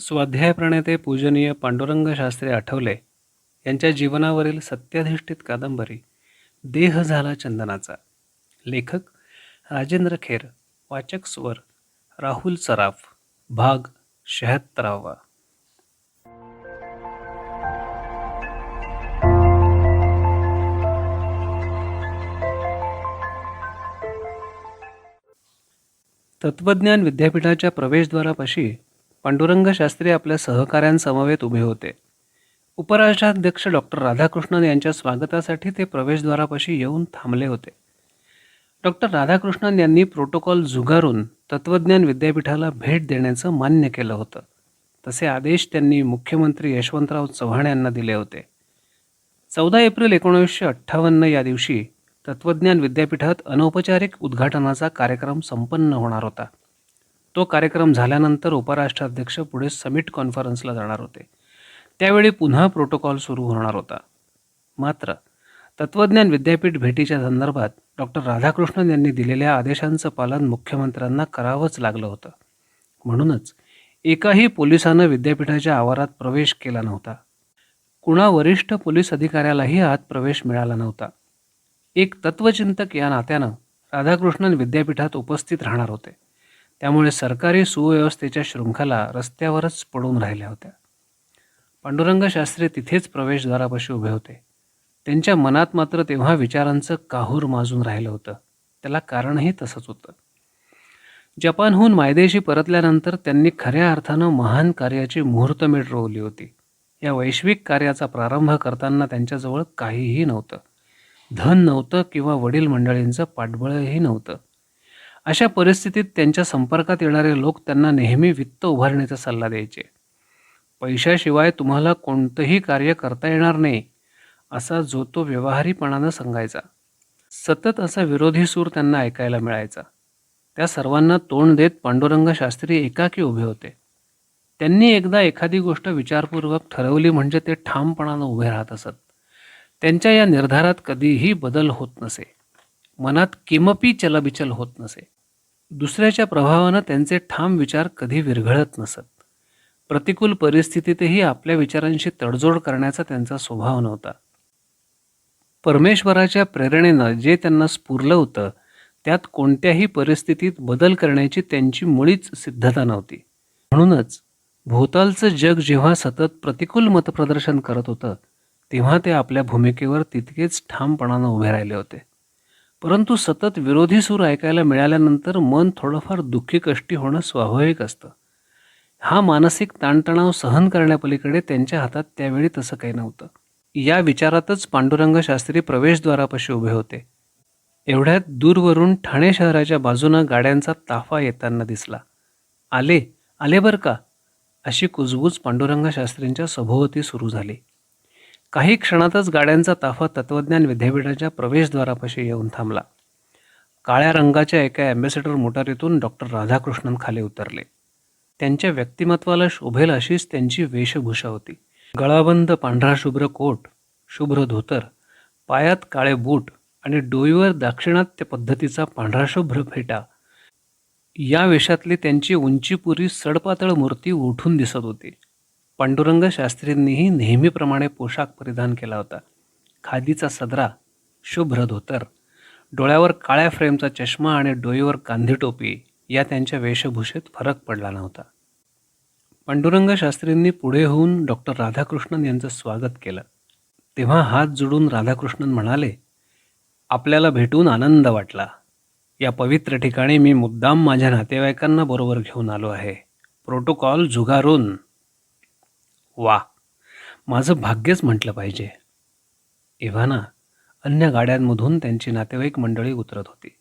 स्वाध्याय प्रणेते पूजनीय पांडुरंग शास्त्री आठवले यांच्या जीवनावरील सत्याधिष्ठित कादंबरी देह झाला चंदनाचा. लेखक राजेंद्र खेर वाचक स्वर राहुल सराफ भाग शहात्तरावा. तत्वज्ञान विद्यापीठाच्या प्रवेशद्वारापाशी पांडुरंग शास्त्री आपल्या सहकाऱ्यांसमवेत उभे होते. उपराष्ट्राध्यक्ष डॉक्टर राधाकृष्णन यांच्या स्वागतासाठी ते प्रवेशद्वारापाशी येऊन थांबले होते. डॉक्टर राधाकृष्णन यांनी प्रोटोकॉल झुगारून तत्वज्ञान विद्यापीठाला भेट देण्याचं मान्य केलं होतं. तसे आदेश त्यांनी मुख्यमंत्री यशवंतराव चव्हाण यांना दिले होते. चौदा एप्रिल एकोणीसशे अठ्ठावन्न या दिवशी तत्वज्ञान विद्यापीठात अनौपचारिक उद्घाटनाचा कार्यक्रम संपन्न होणार होता. तो कार्यक्रम झाल्यानंतर उपराष्ट्राध्यक्ष पुढे समिट कॉन्फरन्सला जाणार होते. त्यावेळी पुन्हा प्रोटोकॉल सुरू होणार होता. मात्र तत्वज्ञान विद्यापीठ भेटीच्या संदर्भात डॉक्टर राधाकृष्णन यांनी दिलेल्या आदेशांचं पालन मुख्यमंत्र्यांना करावंच लागलं होतं. म्हणूनच एकाही पोलिसानं विद्यापीठाच्या आवारात प्रवेश केला नव्हता. कुणा वरिष्ठ पोलीस अधिकाऱ्यालाही आत प्रवेश मिळाला नव्हता. एक तत्वचिंतक या नात्यानं राधाकृष्णन विद्यापीठात उपस्थित राहणार होते. त्यामुळे सरकारी सुव्यवस्थेच्या शृंखला रस्त्यावरच पडून राहिल्या होत्या. पांडुरंग शास्त्री तिथेच प्रवेशद्वारापाशी उभे होते. त्यांच्या मनात मात्र तेव्हा विचारांचं काहूर माजून राहिलं होतं. त्याला कारणही तसंच होतं. जपानहून मायदेशी परतल्यानंतर त्यांनी खऱ्या अर्थानं महान कार्याची मुहूर्तमेढ रोवली होती. या वैश्विक कार्याचा प्रारंभ करताना त्यांच्याजवळ काहीही नव्हतं. धन नव्हतं किंवा वडील मंडळींचं पाठबळही नव्हतं. अशा परिस्थितीत त्यांच्या संपर्कात येणारे लोक त्यांना नेहमी वित्त उभारण्याचा सल्ला द्यायचे. पैशाशिवाय तुम्हाला कोणतंही कार्य करता येणार नाही असा जो तो व्यवहारीपणानं सांगायचा. सतत असा विरोधी सूर त्यांना ऐकायला मिळायचा. त्या सर्वांना तोंड देत पांडुरंग शास्त्री एकाकी उभे होते. त्यांनी एकदा एखादी गोष्ट विचारपूर्वक ठरवली म्हणजे ते ठामपणानं उभे राहत असत. त्यांच्या या निर्धारात कधीही बदल होत नसे. मनात किमपी चलबिचल होत नसे. दुसऱ्याच्या प्रभावानं त्यांचे ठाम विचार कधी विरघळत नसत. प्रतिकूल परिस्थितीतही आपल्या विचारांशी तडजोड करण्याचा त्यांचा स्वभाव नव्हता. परमेश्वराच्या प्रेरणेनं जे त्यांना स्फुरलं होतं त्यात कोणत्याही परिस्थितीत बदल करण्याची त्यांची मुळीच सिद्धता नव्हती. म्हणूनच भोवतालचं जग जेव्हा सतत प्रतिकूल मतप्रदर्शन करत होतं तेव्हा ते आपल्या भूमिकेवर तितकेच ठामपणानं उभे राहिले होते. परंतु सतत विरोधी सूर ऐकायला मिळाल्यानंतर मन थोडंफार दुःखी कष्टी होणं स्वाभाविक असतं. हा मानसिक ताणतणाव सहन करण्यापलीकडे त्यांच्या हातात त्यावेळी तसं काही नव्हतं. या विचारातच पांडुरंग शास्त्री प्रवेशद्वारापाशी उभे होते. एवढ्यात दूरवरून ठाणे शहराच्या बाजूनं गाड्यांचा ताफा येताना दिसला. आले आले बरं का? अशी कुजबूज पांडुरंग शास्त्रींच्या सभोवती सुरू झाली. काही क्षणातच गाड्यांचा ताफा तत्वज्ञान विद्यापीठाच्या प्रवेशद्वारापाशी येऊन थांबला. काळ्या रंगाच्या एका ॲम्बॅसेडर मोटारीतून डॉक्टर राधाकृष्णन खाली उतरले. त्यांच्या व्यक्तिमत्वाला शोभेल अशीच त्यांची वेशभूषा होती. गळाबंद पांढरा शुभ्र कोट शुभ्र धोतर पायात काळे बूट आणि डोईवर दाक्षिणात्य पद्धतीचा पांढरा शुभ्र फेटा. या वेशातली त्यांची उंचीपुरी सडपातळ मूर्ती उठून दिसत होती. पांडुरंग शास्त्रींनीही नेहमीप्रमाणे पोशाख परिधान केला होता. खादीचा सदरा शुभ्र धोतर डोळ्यावर काळ्या फ्रेमचा चष्मा आणि डोईवर कांधी टोपी या त्यांच्या वेशभूषेत फरक पडला नव्हता. पांडुरंग शास्त्रींनी पुढे होऊन डॉक्टर राधाकृष्णन यांचं स्वागत केलं. तेव्हा हात जोडून राधाकृष्णन म्हणाले आपल्याला भेटून आनंद वाटला. या पवित्र ठिकाणी मी मुद्दाम माझ्या नातेवाईकांना बरोबर घेऊन आलो आहे. प्रोटोकॉल झुगारून वा. माझं भाग्यच म्हटलं पाहिजे. इव्हाना अन्य गाड्यांमधून त्यांची नातेवाईक मंडळी उतरत होती.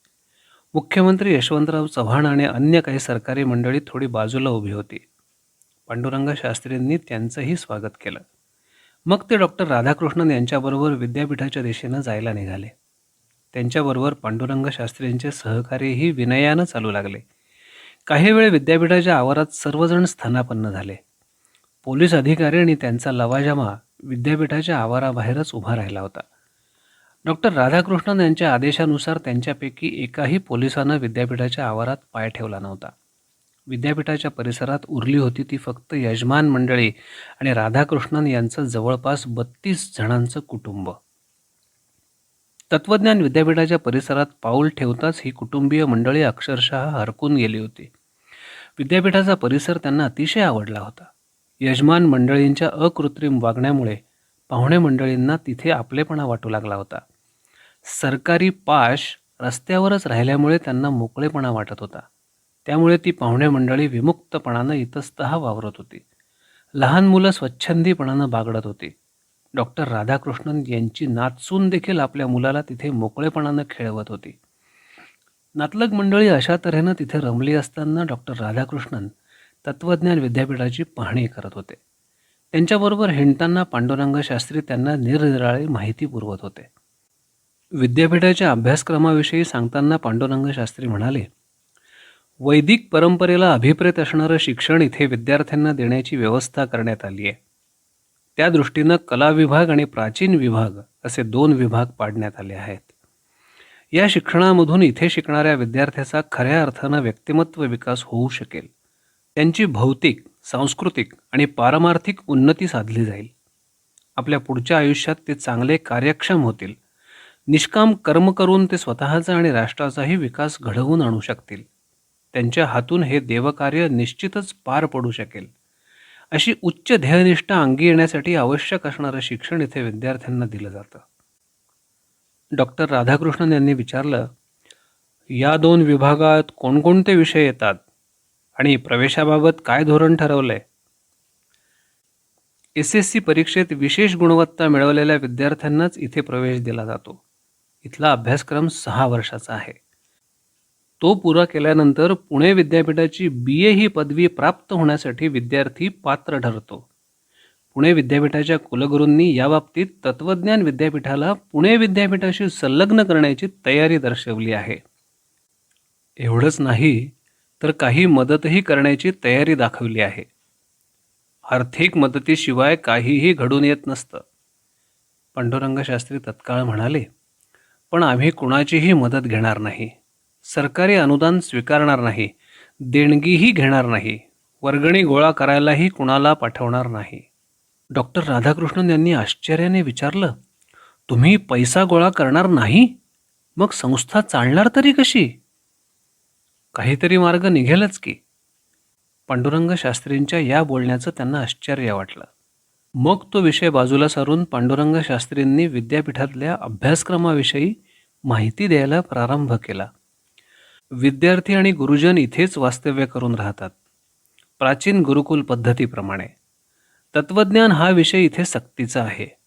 मुख्यमंत्री यशवंतराव चव्हाण आणि अन्य काही सरकारी मंडळी थोडी बाजूला उभी होती. पांडुरंग शास्त्रींनी त्यांचंही स्वागत केलं. मग ते डॉक्टर राधाकृष्णन यांच्याबरोबर विद्यापीठाच्या दिशेनं जायला निघाले. त्यांच्याबरोबर पांडुरंग शास्त्रींचे सहकार्यही विनयानं चालू लागले. काही वेळ विद्यापीठाच्या आवारात सर्वजण स्थानापन्न झाले. पोलीस अधिकारी आणि त्यांचा लवाजमा विद्यापीठाच्या आवाराबाहेरच उभा राहिला होता. डॉक्टर राधाकृष्णन यांच्या आदेशानुसार त्यांच्यापैकी एकाही पोलिसानं विद्यापीठाच्या आवारात पाय ठेवला नव्हता. विद्यापीठाच्या परिसरात उरली होती ती फक्त यजमान मंडळी आणि राधाकृष्णन यांचं जवळपास बत्तीस जणांचं कुटुंब. तत्वज्ञान विद्यापीठाच्या परिसरात पाऊल ठेवताच ही कुटुंबीय मंडळी अक्षरशः हरकून गेली होती. विद्यापीठाचा परिसर त्यांना अतिशय आवडला होता. यजमान मंडळींच्या अकृत्रिम वागण्यामुळे पाहुणे मंडळींना तिथे आपलेपणा वाटू लागला होता. सरकारी पाश रस्त्यावरच राहिल्यामुळे त्यांना मोकळेपणा वाटत होता. त्यामुळे ती पाहुणे मंडळी विमुक्तपणानं इतस्तः वावरत होती. लहान मुलं स्वच्छंदीपणानं बागडत होती. डॉक्टर राधाकृष्णन यांची नाचून देखील आपल्या मुलाला तिथे मोकळेपणानं खेळवत होती. नातलग मंडळी अशा तऱ्हेनं तिथे रमली असताना डॉक्टर राधाकृष्णन तत्वज्ञान विद्यापीठाची पाहणी करत होते. त्यांच्याबरोबर हिंडताना पांडुरंग शास्त्री त्यांना निरनिराळी माहिती पुरवत होते. विद्यापीठाच्या अभ्यासक्रमाविषयी सांगताना पांडुरंग शास्त्री म्हणाले वैदिक परंपरेला अभिप्रेत असणारं शिक्षण इथे विद्यार्थ्यांना देण्याची व्यवस्था करण्यात आली आहे. त्या दृष्टीनं कला विभाग आणि प्राचीन विभाग असे दोन विभाग पाडण्यात आले आहेत. या शिक्षणामधून इथे शिकणाऱ्या विद्यार्थ्याचा खऱ्या अर्थानं व्यक्तिमत्व विकास होऊ शकेल. त्यांची भौतिक सांस्कृतिक आणि पारमार्थिक उन्नती साधली जाईल. आपल्या पुढच्या आयुष्यात ते चांगले कार्यक्षम होतील. निष्काम कर्म करून ते स्वतःचा आणि राष्ट्राचाही विकास घडवून आणू शकतील. त्यांच्या हातून हे देवकार्य निश्चितच पार पडू शकेल. अशी उच्च ध्येयनिष्ठा अंगी येण्यासाठी आवश्यक असणारं शिक्षण इथे विद्यार्थ्यांना दिलं जातं. डॉक्टर राधाकृष्णन यांनी विचारलं या दोन विभागात कोणकोणते विषय येतात? आणि प्रवेशाबाबत काय धोरण ठरवलंय? एस एस सी परीक्षेत विशेष गुणवत्ता मिळवलेल्या विद्यार्थ्यांनाच इथे प्रवेश दिला जातो. इथला अभ्यासक्रम सहा वर्षाचा आहे. तो पुरा केल्यानंतर पुणे विद्यापीठाची बी ए ही पदवी प्राप्त होण्यासाठी विद्यार्थी पात्र ठरतो. पुणे विद्यापीठाच्या कुलगुरूंनी याबाबतीत तत्वज्ञान विद्यापीठाला पुणे विद्यापीठाशी संलग्न करण्याची तयारी दर्शवली आहे. एवढंच नाही तर काही मदतही करण्याची तयारी दाखवली आहे. आर्थिक मदतीशिवाय काहीही घडून येत नसतं. पांडुरंग शास्त्री तत्काळ म्हणाले पण आम्ही कुणाचीही मदत घेणार नाही. सरकारी अनुदान स्वीकारणार नाही. देणगीही घेणार नाही. वर्गणी गोळा करायलाही कुणाला पाठवणार नाही. डॉक्टर राधाकृष्णन यांनी आश्चर्याने विचारलं तुम्ही पैसा गोळा करणार नाही? मग संस्था चालणार तरी कशी? काहीतरी मार्ग निघेलच की. पांडुरंग शास्त्रींच्या या बोलण्याचं त्यांना आश्चर्य वाटलं. मग तो विषय बाजूला सारून पांडुरंग शास्त्रींनी विद्यापीठातल्या अभ्यासक्रमाविषयी माहिती द्यायला प्रारंभ केला. विद्यार्थी आणि गुरुजन इथेच वास्तव्य करून राहतात. प्राचीन गुरुकुल पद्धतीप्रमाणे. तत्वज्ञान हा विषय इथे सक्तीचा आहे.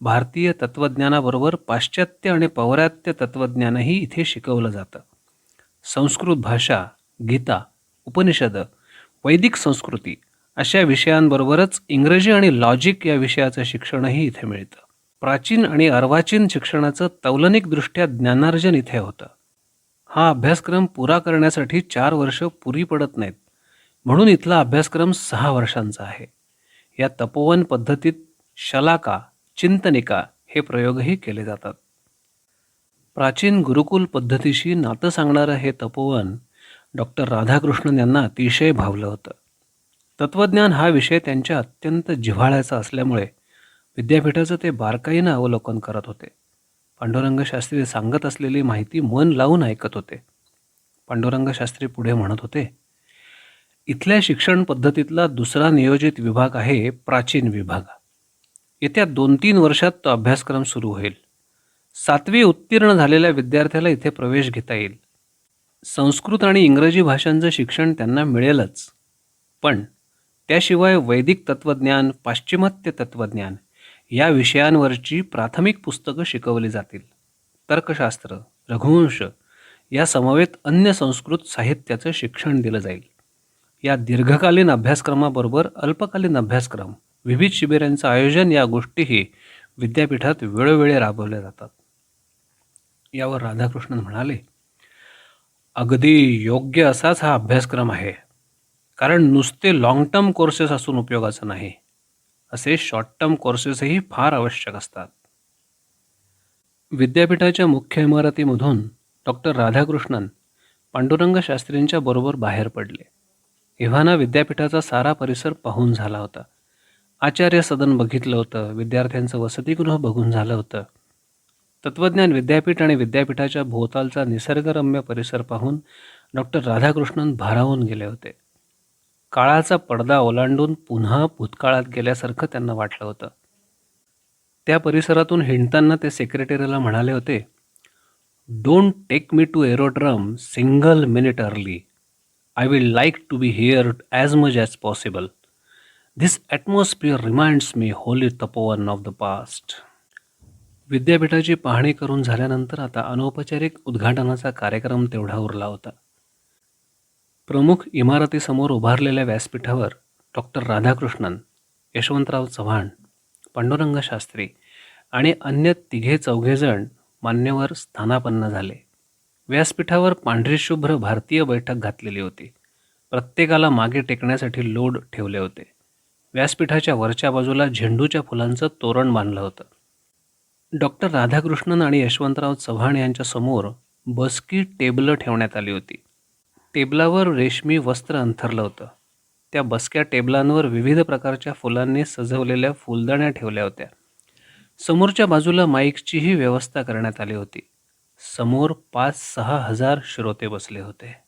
भारतीय तत्वज्ञानाबरोबर पाश्चात्य आणि पौरात्य तत्वज्ञानही इथे शिकवलं जातं. संस्कृत भाषा गीता उपनिषद वैदिक संस्कृती अशा विषयांबरोबरच इंग्रजी आणि लॉजिक या विषयाचं शिक्षणही इथे मिळतं. प्राचीन आणि अर्वाचीन शिक्षणाचं तौलनिकदृष्ट्या ज्ञानार्जन इथे होतं. हा अभ्यासक्रम पुरा करण्यासाठी चार वर्ष पुरी पडत नाहीत. म्हणून इथला अभ्यासक्रम सहा वर्षांचा आहे. या तपोवन पद्धतीत शलाका चिंतनिका हे प्रयोगही केले जातात. प्राचीन गुरुकुल पद्धतीशी नातं सांगणारं हे तपोवन डॉक्टर राधाकृष्णन यांना अतिशय भावलं होतं. तत्त्वज्ञान हा विषय त्यांच्या अत्यंत जिव्हाळ्याचा असल्यामुळे विद्यापीठाचं ते बारकाईनं अवलोकन करत होते. पांडुरंग शास्त्री सांगत असलेली माहिती मन लावून ऐकत होते. पांडुरंग शास्त्री पुढे म्हणत होते इथल्या शिक्षण पद्धतीतला दुसरा नियोजित विभाग आहे प्राचीन विभाग. येत्या दोन तीन वर्षात तो अभ्यासक्रम सुरू होईल. सातवी उत्तीर्ण झालेल्या विद्यार्थ्याला इथे प्रवेश घेता येईल. संस्कृत आणि इंग्रजी भाषांचं शिक्षण त्यांना मिळेलच. पण त्याशिवाय वैदिक तत्त्वज्ञान पाश्चिमात्य तत्त्वज्ञान या विषयांवरची प्राथमिक पुस्तकं शिकवली जातील. तर्कशास्त्र रघुवंश या समवेत अन्य संस्कृत साहित्याचं शिक्षण दिलं जाईल. या दीर्घकालीन अभ्यासक्रमाबरोबर अल्पकालीन अभ्यासक्रम विविध शिबिरांचं आयोजन या गोष्टीही विद्यापीठात वेळोवेळी राबवल्या जातात. यावर राधाकृष्णन म्हणाले अगदी योग्य असाच हा अभ्यासक्रम आहे. कारण नुसते लाँग टर्म कोर्सेस असून उपयोगाचं नाही. असे शॉर्ट टर्म कोर्सेसही फार आवश्यक असतात. विद्यापीठाच्या मुख्य इमारतीमधून डॉक्टर राधाकृष्णन पांडुरंग शास्त्रींच्या बरोबर बाहेर पडले. इव्हाना विद्यापीठाचा सारा परिसर पाहून झाला होता. आचार्य सदन बघितलं होतं. विद्यार्थ्यांचं वसतिगृह बघून झालं होतं. तत्वज्ञान विद्यापीठ आणि विद्यापीठाच्या भोवतालचा निसर्गरम्य परिसर पाहून डॉक्टर राधाकृष्णन भारावून गेले होते. काळाचा पडदा ओलांडून पुन्हा भूतकाळात गेल्यासारखं त्यांना वाटलं होतं. त्या परिसरातून हिंडताना ते सेक्रेटरीला म्हणाले होते don't take me to aerodrome single minute early I will like to be here as much as possible this atmosphere reminds me holy Tapovan of the past विद्यापीठाची पाहणी करून झाल्यानंतर आता अनौपचारिक उद्घाटनाचा कार्यक्रम तेवढा उरला होता. प्रमुख इमारतीसमोर उभारलेल्या व्यासपीठावर डॉक्टर राधाकृष्णन यशवंतराव चव्हाण पांडुरंग शास्त्री आणि अन्य तिघे चौघेजण मान्यवर स्थानापन्न झाले. व्यासपीठावर पांढरी शुभ्र भारतीय बैठक घातलेली होती. प्रत्येकाला मागे टेकण्यासाठी लोड ठेवले होते. व्यासपीठाच्या वरच्या बाजूला झेंडूच्या फुलांचं तोरण बांधलं होतं. डॉक्टर राधाकृष्णन आणि यशवंतराव चव्हाण यांच्यासमोर बसकी टेबलं ठेवण्यात आली होती. टेबलावर रेशमी वस्त्र अंथरलं होतं. त्या बसक्या टेबलांवर विविध प्रकारच्या फुलांनी सजवलेल्या फुलदाण्या ठेवल्या होत्या. समोरच्या बाजूला माईकचीही व्यवस्था करण्यात आली होती. समोर पाच सहा हजार श्रोते बसले होते.